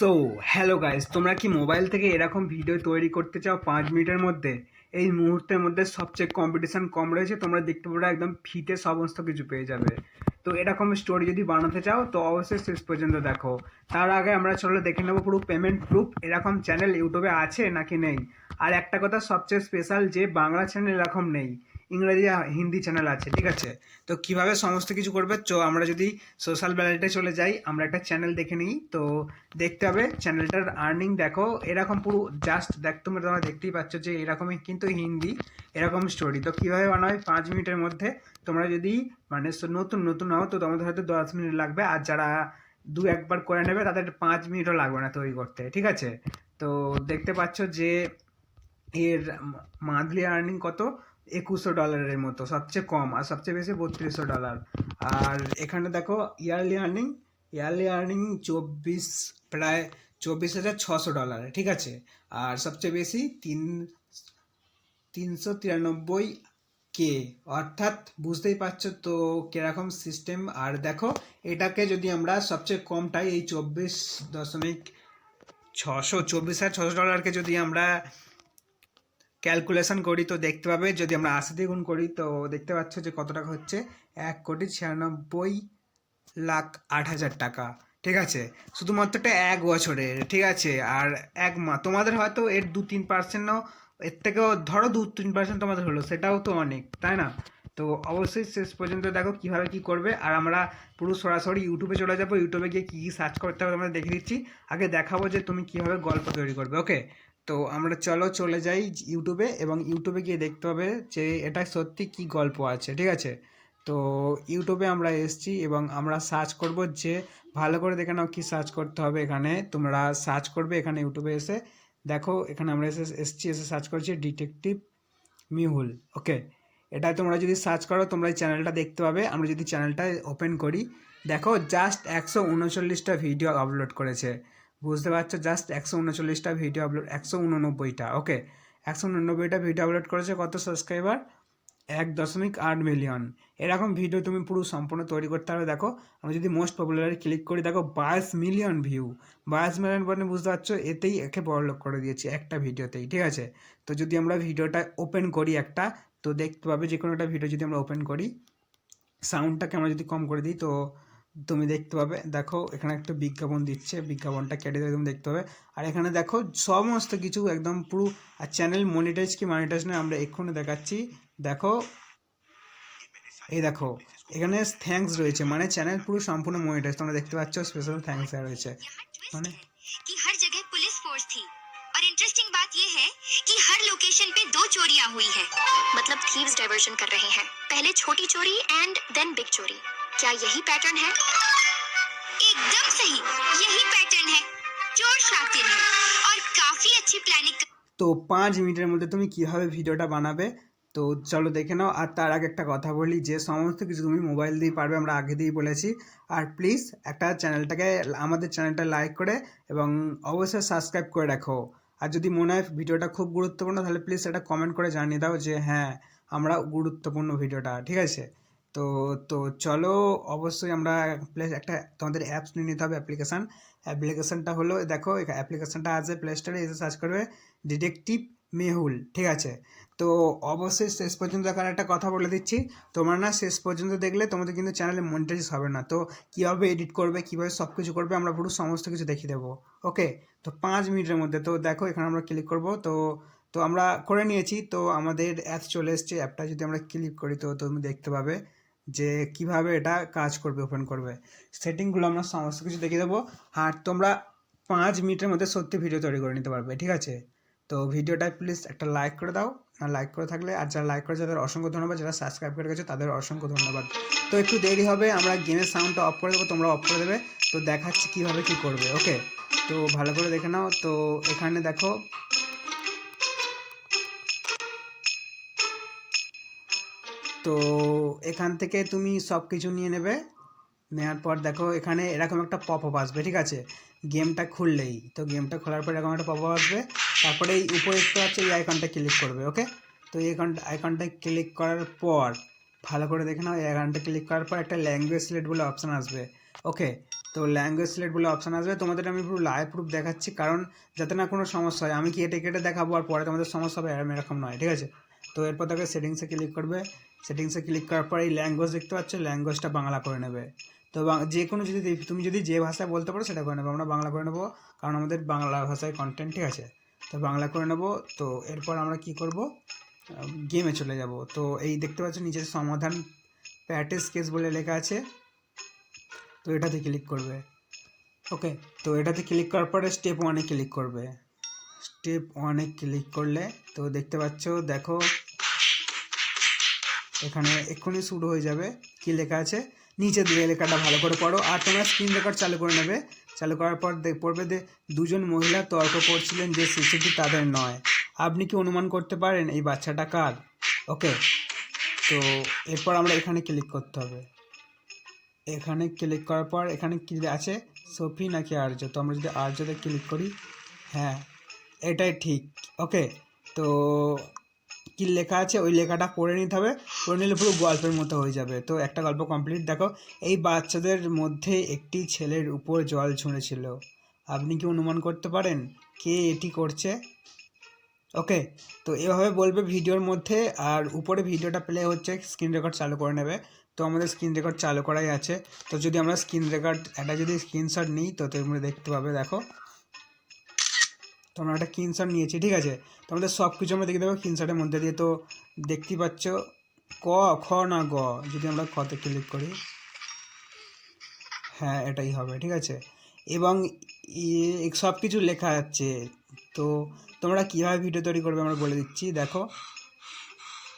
So hello guys তোমরা কি mobile থেকে এরকম ভিডিও তৈরি করতে চাও পাঁচ মিনিটের মধ্যে? এই মুহূর্তের মধ্যে সবচেয়ে কম্পিটিশন কম রয়েছে, তোমরা দেখতে পারো একদম ফিতে সমস্ত কিছু পেয়ে যাবে। তো এরকম স্টোরি যদি বানাতে চাও, তো অবশ্যই শেষ পর্যন্ত দেখো। তার আগে আমরা চলো দেখে নেব পুরো পেমেন্ট প্রুফ এরকম চ্যানেল ইউটিউবে আছে নাকি নেই? আর একটা কথা সবচেয়ে স্পেশাল যে বাংলা চ্যানেল এরকম নেই। ইংরেজি হিন্দি চ্যানেল আছে, ঠিক আছে? তো কীভাবে সমস্ত কিছু করবে? তো আমরা যদি সোশ্যাল ব্যালেটে চলে যাই, আমরা একটা চ্যানেল দেখে নিই। তো দেখতে হবে চ্যানেলটার আর্নিং দেখো, এরকম পুরো জাস্ট দেখ, তোমরা তোমরা দেখতেই পাচ্ছ যে এরকমই কিন্তু হিন্দি, এরকম স্টোরি তো কীভাবে বানাবে পাঁচ মিনিটের মধ্যে তোমরা যদি মানে নতুন নতুন হও, তো তোমাদের হয়তো দশ মিনিট লাগবে। আর যারা দু একবার করে নেবে, তাদের পাঁচ মিনিটও লাগবে না তৈরি করতে, ঠিক আছে? তো দেখতে পাচ্ছ যে এর মান্থলি আর্নিং কত? একুশশো ডলারের মতো, সবচেয়ে কম আর সবচেয়ে বেশি বত্রিশশো ডলার। আর এখানে দেখো ইয়ারলি আর্নিং ইয়ারলি আর্নিং চব্বিশ, প্রায় চব্বিশ হাজার ছশো ডলার, ঠিক আছে? আর সবচেয়ে বেশি তিন, তিনশো তিরানব্বই কে অর্থাৎ বুঝতেই পারছ তো কীরকম সিস্টেম আর দেখো, এটাকে যদি আমরা সবচেয়ে কমটাই এই চব্বিশ দশমিক ছশো, চব্বিশ হাজার ছশো ডলারকে যদি আমরা ক্যালকুলেশন করি, তো দেখতে পাবে। যদি আমরা আশি দিয়ে গুণ করি, তো দেখতে পাচ্ছ যে কত টাকা হচ্ছে? এক কোটি ছিয়ানব্বই লাখ আট হাজার টাকা। ঠিক আছে? শুধুমাত্র এটা এক বছরের, ঠিক আছে? আর এক মা, তোমাদের হয়তো এর দু তিন পার্সেন্টও এর থেকেও ধরো দু তিন পার্সেন্ট তোমাদের হলো, সেটাও তো অনেক, তাই না? তো অবশ্যই শেষ পর্যন্ত দেখো কীভাবে কী করবে। আর আমরা পুরো সরাসরি ইউটিউবে চলে যাব। ইউটিউবে গিয়ে কী কী সার্চ করতে হবে আমরা দেখে দিচ্ছি। আগে দেখাবো যে তুমি কীভাবে গল্প তৈরি করবে ওকে তো আমরা চলো চলে যাই ইউটিউবে এবং ইউটিউবে গিয়ে দেখতে হবে যে এটা সত্যি কি গল্প আছে, ঠিক আছে? তো ইউটিউবে আমরা এসেছি এবং আমরা সার্চ করব যে ভালো করে দেখে নাও কী সার্চ করতে হবে এখানে। তোমরা সার্চ করবে এখানে ইউটিউবে এসে। দেখো, এখানে আমরা এসে এসছি, এসে সার্চ করছি ডিটেকটিভ মিহুল ওকে এটা তোমরা যদি সার্চ করো, তোমরা এই চ্যানেলটা দেখতে পাবে। আমরা যদি চ্যানেলটা ওপেন করি, দেখো জাস্ট একশো উনচল্লিশটা ভিডিও আপলোড করেছে। বুঝতে পারছ? জাস্ট একশো উনচল্লিশটা ভিডিও আপলোড একশো উননব্বইটা ওকে একশো উননব্বইটা ভিডিও আপলোড করেছে কত সাবস্ক্রাইবার এক দশমিক আট মিলিয়ন এরকম ভিডিও তুমি পুরো সম্পূর্ণ তৈরি করতে হবে দেখো। আমরা যদি মোস্ট পপুলারে ক্লিক করি, দেখো, বাইশ মিলিয়ন ভিউ বাইশ মিলিয়ন মানে বুঝতে পারছ? এতেই একে বড়লোক করে দিয়েছি একটা ভিডিওতেই ঠিক আছে? তো যদি আমরা ভিডিওটা ওপেন করি একটা, তো দেখতে পাবে যে কোনো একটা ভিডিও যদি আমরা ওপেন করি সাউন্ডটাকে আমরা যদি কম করে দিই, তো তুমি দেখতে পাবে দেখো এখানে একটা বিজ্ঞাপন দিচ্ছে বিজ্ঞাপনটা কেটে দিয়ে তুমি দেখতে পাবে আর এখানে দেখো সমস্ত কিছু একদম পুরো আর চ্যানেল মনিটাইজ কি মনিটাইজ নয় আমরা এক্ষুনি দেখাচ্ছি দেখো এই দেখো এখানে থ্যাঙ্কস রয়েছে মানে চ্যানেল পুরো সম্পূর্ণ মনিটাইজ তোমরা দেখতে পাচ্ছ স্পেশাল থ্যাঙ্কস রয়েছে মানে कि हर जगह पुलिस फोर्स थी और इंटरेस्टिंग बात यह है कि हर लोकेशन पे दो चोरियां हुई हैं मतलब थीव्स डाइवर्जन कर रहे हैं पहले छोटी चोरी एंड देन बिग चोरी क्या यही पैटर्न है एकदम सही यही पैटर्न है चोर शातिर है और काफी अच्छी प्लानिंग তো পাঁচ মিনিটের মধ্যে তুমি কীভাবে ভিডিওটা বানাবে তো চলো দেখে নাও আর তার আগে একটা কথা বলি যে সমস্ত কিছু তুমি মোবাইল দিয়ে পারবে আমরা আগে দিয়েই বলেছি আর প্লিজ একটা চ্যানেলটাকে আমাদের চ্যানেলটা লাইক করে এবং অবশ্যই সাবস্ক্রাইব করে রাখো আর যদি মনে হয় ভিডিওটা খুব গুরুত্বপূর্ণ তাহলে প্লিজ এটা কমেন্ট করে জানিয়ে দাও যে হ্যাঁ আমরা গুরুত্বপূর্ণ ভিডিওটা ঠিক আছে তো তো চলো অবশ্যই আমরা প্লেস একটা তোমাদের অ্যাপস নিয়ে নিতে হবে অ্যাপ্লিকেশান অ্যাপ্লিকেশানটা হলো, দেখো অ্যাপ্লিকেশানটা আছে প্লে স্টোরে এসে সার্চ করবে ডিটেকটিভ মেহুল ঠিক আছে? তো অবশ্যই শেষ পর্যন্ত দেখার একটা কথা বলে দিচ্ছি। তোমরা না শেষ পর্যন্ত দেখলে তোমাদের কিন্তু চ্যানেলে মনিটাইজ হবে না। তো কীভাবে এডিট করবে, কীভাবে সব কিছু করবে, আমরা পুরো সমস্ত কিছু দেখিয়ে দেবো। ওকে তো পাঁচ মিনিটের মধ্যে, তো দেখো, এখানে আমরা ক্লিক করব। তো তো আমরা করে নিয়েছি। তো আমাদের অ্যাপ চলে এসছে। অ্যাপটা যদি আমরা ক্লিক করি তো তুমি দেখতে পাবে। যে কীভাবে এটা কাজ করবে ওপেন করবে। সেটিংগুলো আমরা সমস্ত কিছু দেখিয়ে দেবো। আর তোমরা পাঁচ মিনিটের মধ্যে সত্যি ভিডিও তৈরি করে নিতে পারবে, ঠিক আছে? তো ভিডিওটা প্লিজ একটা লাইক করে দাও। আর লাইক করে থাকলে, আর যারা লাইক করে যাদের অসংখ্য ধন্যবাদ। যারা সাবস্ক্রাইব করে গেছে তাদের অসংখ্য ধন্যবাদ। তো একটু দেরি হবে, আমরা গেমের সাউন্ডটা অফ করে দেবো, তোমরা অফ করে দেবে। তো দেখাচ্ছি কীভাবে কী করবে ওকে তো ভালো করে দেখে নাও। তো এখানে দেখো তো এখান থেকে তুমি সব কিছু নিয়ে নেবে। নেওয়ার পর দেখো এখানে এরকম একটা পপ আপ আসবে, ঠিক আছে? গেমটা খুললেই। তো গেমটা খোলার পর এরকম একটা পপ আপ আসবে। তারপরে এই উপরে দেখতে পাচ্ছে এই আইকনটা ক্লিক করবে ওকে তো এই আইকনটা আইকনটা ক্লিক করার পর, ভালো করে দেখে নাও, এই আইকনটা ক্লিক করার পর একটা ল্যাঙ্গুয়েজ সিলেক্ট বলে অপশান আসবে ওকে তো ল্যাঙ্গুয়েজ সিলেক্ট বলে অপশান আসবে। তোমাদের আমি পুরো লাইভ প্রুফ দেখাচ্ছি, কারণ যাতে না কোনো সমস্যা হয়, আমি কেটে কেটে দেখাবো আর পরে তোমাদের সমস্যা হবে এরকম নয়, ঠিক আছে? তো এরপর দেখো সেটিংসে ক্লিক করবে। সেটিংসে ক্লিক করার পর এই ল্যাঙ্গুয়েজ দেখতে পাচ্ছ ল্যাঙ্গুয়েজটা বাংলা করে নেবে। তো যে কোনো যদি, তুমি যদি যে ভাষায় বলতে পারো সেটা করে নেবে। আমরা বাংলা করে নেব, কারণ আমাদের বাংলা ভাষায় কন্টেন্ট ঠিক আছে? তো বাংলা করে নেব, তো এরপর আমরা কি করব? গেমে চলে যাব। তো এই দেখতে পাচ্ছ নিচে সমাধান প্যাটেস কেস বলে লেখা আছে। তো এটাতে ক্লিক করবে। ওকে তো এটাতে ক্লিক করার পরে স্টেপ ওয়ানে ক্লিক করবে। স্টেপ ওয়ানে ক্লিক করলে, তো দেখতে পাচ্ছ, দেখো, এখানে এক্ষুনি শুরু হয়ে যাবে, কি লেখা আছে? নিচে দিয়ে লেখাটা ভালো করে পড়ো, আর তোমরা স্ক্রিন রেকর্ড চালু করে নেবে। চালু করার পর দেখ- পড়বে যে, দুজন মহিলা তর্ক করছিলেন যে শিশুটি তাদের নয়। আপনি কি অনুমান করতে পারেন এই বাচ্চাটা কার? ওকে তো এরপর আমরা এখানে ক্লিক করতে হবে। এখানে ক্লিক করার পর এখানে কি আছে? সফি নাকি আর্য? তো আমরা যদি আর্যতে ক্লিক করি হ্যাঁ এটাই ঠিক ওকে তো কি লেখা আছে? ওই লেখাটা পড়ে নিতে হবে। পড়ে নিলে পুরো গল্পের মতো হয়ে যাবে। তো একটা গল্প কমপ্লিট দেখো। এই বাচ্চাদের মধ্যে একটি ছেলের উপর জল ছুঁড়েছিল। আপনি কি অনুমান করতে পারেন? কে এটি করছে? ওকে তো এভাবে বলবে ভিডিওর মধ্যে। আর উপরে ভিডিওটা প্লে হচ্ছে স্ক্রিন রেকর্ড চালু করে নেবে। তো আমাদের স্ক্রিন রেকর্ড চালু করাই আছে। তো যদি আমরা স্ক্রিন রেকর্ড একটা যদি স্ক্রিনশট নিই, তো তোমরা দেখতে পাবে, দেখো। তো আমরা একটা স্ক্রিনশট নিয়েছি, ঠিক আছে? তো আমাদের সব কিছু আমরা দেখে দেবো স্ক্রিনশটের মধ্যে দিয়ে। তো দেখতেই পাচ্ছ, ক, খ না গ, যদি আমরা খতে ক্লিক করি হ্যাঁ এটাই হবে, ঠিক আছে? এবং সব কিছু লেখা যাচ্ছে তো তোমরা কীভাবে ভিডিও তৈরি করবে আমরা বলে দিচ্ছি, দেখো।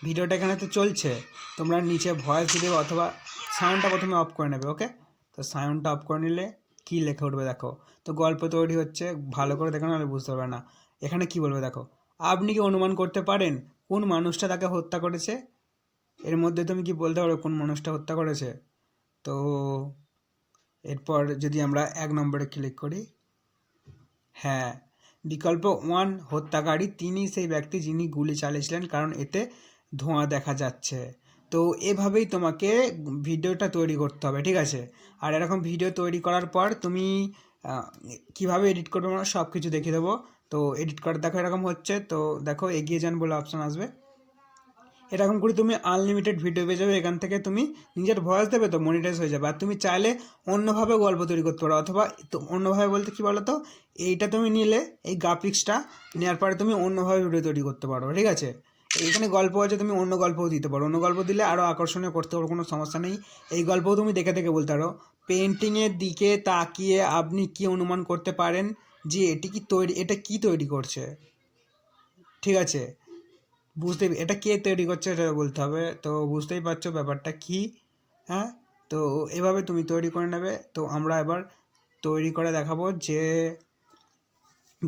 ভিডিওটা এখানে তো চলছে। তোমরা নিচে ভয়েস দিবে অথবা সাউন্ডটা প্রথমে অফ করে নেবে ওকে তো সাউন্ডটা অফ করে নিলে কী লেখা উঠবে দেখো। তো গল্প তৈরি হচ্ছে, ভালো করে দেখো, নাহলে বুঝতে পারবে না। এখানে কি বলবে দেখো? আপনি কি অনুমান করতে পারেন কোন মানুষটা তাকে হত্যা করেছে? এর মধ্যে তুমি কি বলতে পারো কোন মানুষটা হত্যা করেছে? তো এরপর যদি আমরা এক নম্বরে ক্লিক করি হ্যাঁ বিকল্প ওয়ান হত্যাকারী, তিনি সেই ব্যক্তি যিনি গুলি চালিয়েছিলেন, কারণ এতে ধোঁয়া দেখা যাচ্ছে। তো এভাবেই তোমাকে ভিডিওটা তৈরি করতে হবে, ঠিক আছে? আর এরকম ভিডিও তৈরি করার পর তুমি কীভাবে এডিট করবে আমরা সব কিছু দেখিয়ে দেবো। তো এডিট করে দেখো এরকম হচ্ছে। তো দেখো, এগিয়ে যান বলে অপশান আসবে। এরকম করে তুমি আনলিমিটেড ভিডিও পেয়ে যাবে। এখান থেকে তুমি নিজের ভয়েস দেবে তো মনিটাইজ হয়ে যাবে। আর তুমি চাইলে অন্যভাবে গল্প তৈরি করতে পারো। অথবা অন্যভাবে বলতে কী বলো তো? এইটা তুমি নিলে, এই গ্রাফিক্সটা নেওয়ার পরে তুমি অন্যভাবে ভিডিও তৈরি করতে পারো, ঠিক আছে? এখানে গল্প আছে, তুমি অন্য গল্পও দিতে পারো। অন্য গল্প দিলে আরও আকর্ষণীয় করতে পারো, কোনো সমস্যা নেই। এই গল্পও তুমি দেখে দেখে বলতে পারো। পেন্টিংয়ের দিকে তাকিয়ে আপনি কি অনুমান করতে পারেন যে এটি কি তৈরি, এটা কি তৈরি করছে? ঠিক আছে? বুঝতে এটা কে তৈরি করছে এটা বলতে হবে। তো বুঝতেই পারছ ব্যাপারটা কি? হ্যাঁ? তো এভাবে তুমি তৈরি করে নেবে। তো আমরা এবার তৈরি করে দেখাবো যে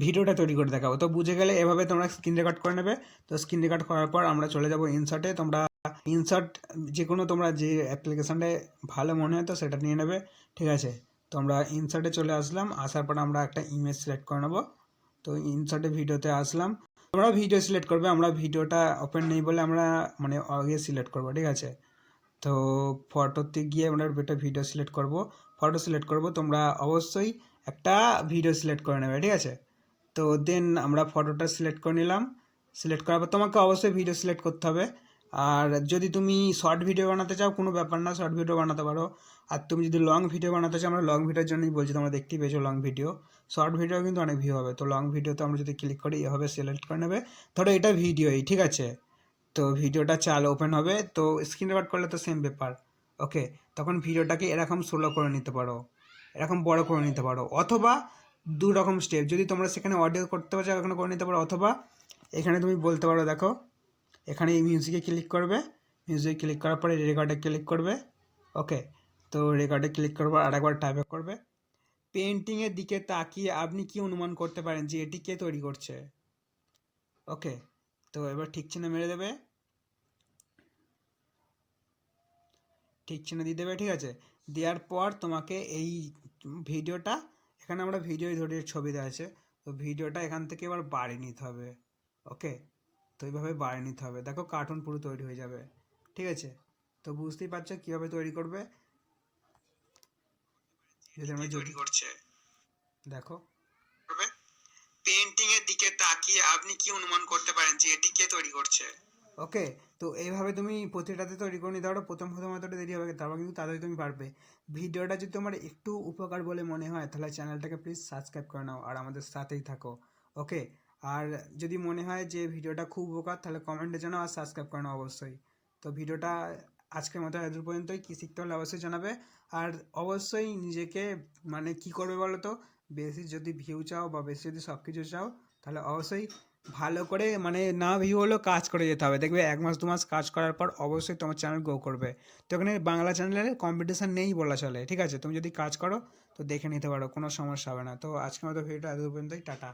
ভিডিওটা তৈরি করে দেখাবো। তো বুঝে গেলে এভাবে তোমরা স্ক্রিন রেকর্ড করে নেবে। তো স্ক্রিন রেকর্ড করার পর আমরা চলে যাব ইনসার্টে তোমরা ইনসার্ট যে কোনো তোমরা যে অ্যাপ্লিকেশানটা ভালো মনে হয় তো সেটা নিয়ে নেবে। ঠিক আছে? তো আমরা ইনসার্টে চলে আসলাম। আসার পর আমরা একটা ইমেজ সিলেক্ট করে নেব। তো ইনসার্টে ভিডিওতে আসলাম। তোমরা ভিডিও সিলেক্ট করবে। আমরা ভিডিওটা ওপেন নেই বলে আমরা মানে আগে সিলেক্ট করব। ঠিক আছে? তো ফটোতে গিয়ে আমরা একটা ভিডিও সিলেক্ট করব। ফটো সিলেক্ট করব। তোমরা অবশ্যই একটা ভিডিও সিলেক্ট করে নেবে। ঠিক আছে? তো দেন আমরা ফটোটা সিলেক্ট করে নিলাম। সিলেক্ট করার পর তোমাকে অবশ্যই ভিডিও সিলেক্ট করতে হবে। আর যদি তুমি শর্ট ভিডিও বানাতে চাও, কোনো ব্যাপার না শর্ট ভিডিও বানাতে পারো। আর তুমি যদি লং ভিডিও বানাতে চাও, আমরা লং ভিডিওর জন্যই বলছি, তোমরা দেখতেই পেয়েছ লং ভিডিও শর্ট ভিডিও কিন্তু অনেক ভিউ হবে। তো লং ভিডিওতে আমরা যদি ক্লিক করি, এভাবে সিলেক্ট করে নেবে। ধরো এটা ভিডিওই ঠিক আছে? তো ভিডিওটা চাল ওপেন হবে। তো স্ক্রিন রেকর্ড করলে তো সেম ব্যাপার। ওকে তখন ভিডিওটাকে এরকম সোলো করে নিতে পারো। এরকম বড় করে নিতে পারো। অথবা দু রকম স্টেপ যদি তোমরা সেখানে অডিও করতে চাও এখানে করে নিতে পারো, অথবা এখানে তুমি বলতে পারো, দেখো, এখানে এই মিউজিকে ক্লিক করবে। মিউজিকে ক্লিক করার পরে রেকর্ডে ক্লিক করবে। ওকে তো রেকর্ডে ক্লিক করবার আরেকবার টাইপ করবে। পেন্টিংয়ের দিকে তাকিয়ে আপনি কি অনুমান করতে পারেন যে এটি কে তৈরি করছে? ওকে তো এবার ঠিক চিহ্ন মেরে দেবে। ঠিক চিহ্ন দিয়ে দেবে, ঠিক আছে? দেওয়ার পর তোমাকে এই ভিডিওটা এখানে আমরা ভিডিও ধরে ছবি দেওয়া আছে। তো ভিডিওটা এখান থেকে এবার বাড়ি নিতে হবে। ওকে তো এইভাবে বাড়ি নিতে হবে। দেখো কার্টুন পুরো তৈরি হয়ে যাবে। ঠিক আছে? তো বুঝতেই পারছ কীভাবে তৈরি করবে? যদি আমরা তৈরি করছে? দেখো। পেন্টিং এর দিকে তাকিয়ে আপনি কি অনুমান করতে পারেন যে এটি কে তৈরি করছে? ওকে তো এইভাবে তুমি প্রতিটাতে তৈরি করে নিতে পারো। প্রথম প্রথম হয়তো দেরি হবে তারপর কিন্তু তাড়াতাড়ি তুমি পারবে। ভিডিওটা যদি তোমার একটু উপকার বলে মনে হয়, তাহলে চ্যানেলটাকে প্লিজ সাবস্ক্রাইব করে নাও আর আমাদের সাথেই থাকো ওকে আর যদি মনে হয় যে ভিডিওটা খুব উপকার, তাহলে কমেন্টে জানাও আর সাবস্ক্রাইব করে নাও অবশ্যই। তো ভিডিওটা আজকের মতো এত পর্যন্তই। কী শিখতে হলে অবশ্যই জানাবে। আর অবশ্যই নিজেকে মানে কি করবে বলো তো? বেশি যদি ভিউ চাও বা বেশি যদি সব কিছু চাও, তাহলে অবশ্যই ভালো করে মানে না ভিউ হলেও কাজ করে যেতে হবে। দেখবে এক মাস, দু মাস কাজ করার পর অবশ্যই তোমার চ্যানেল গ্রো করবে। তো এখানে বাংলা চ্যানেলের কম্পিটিশান নেই বলা চলে, ঠিক আছে? তুমি যদি কাজ করো, তো দেখে নিতে পারো, কোনো সমস্যা হবে না। তো আজকের মতো ভিডিওটা এত পর্যন্তই, টাটা।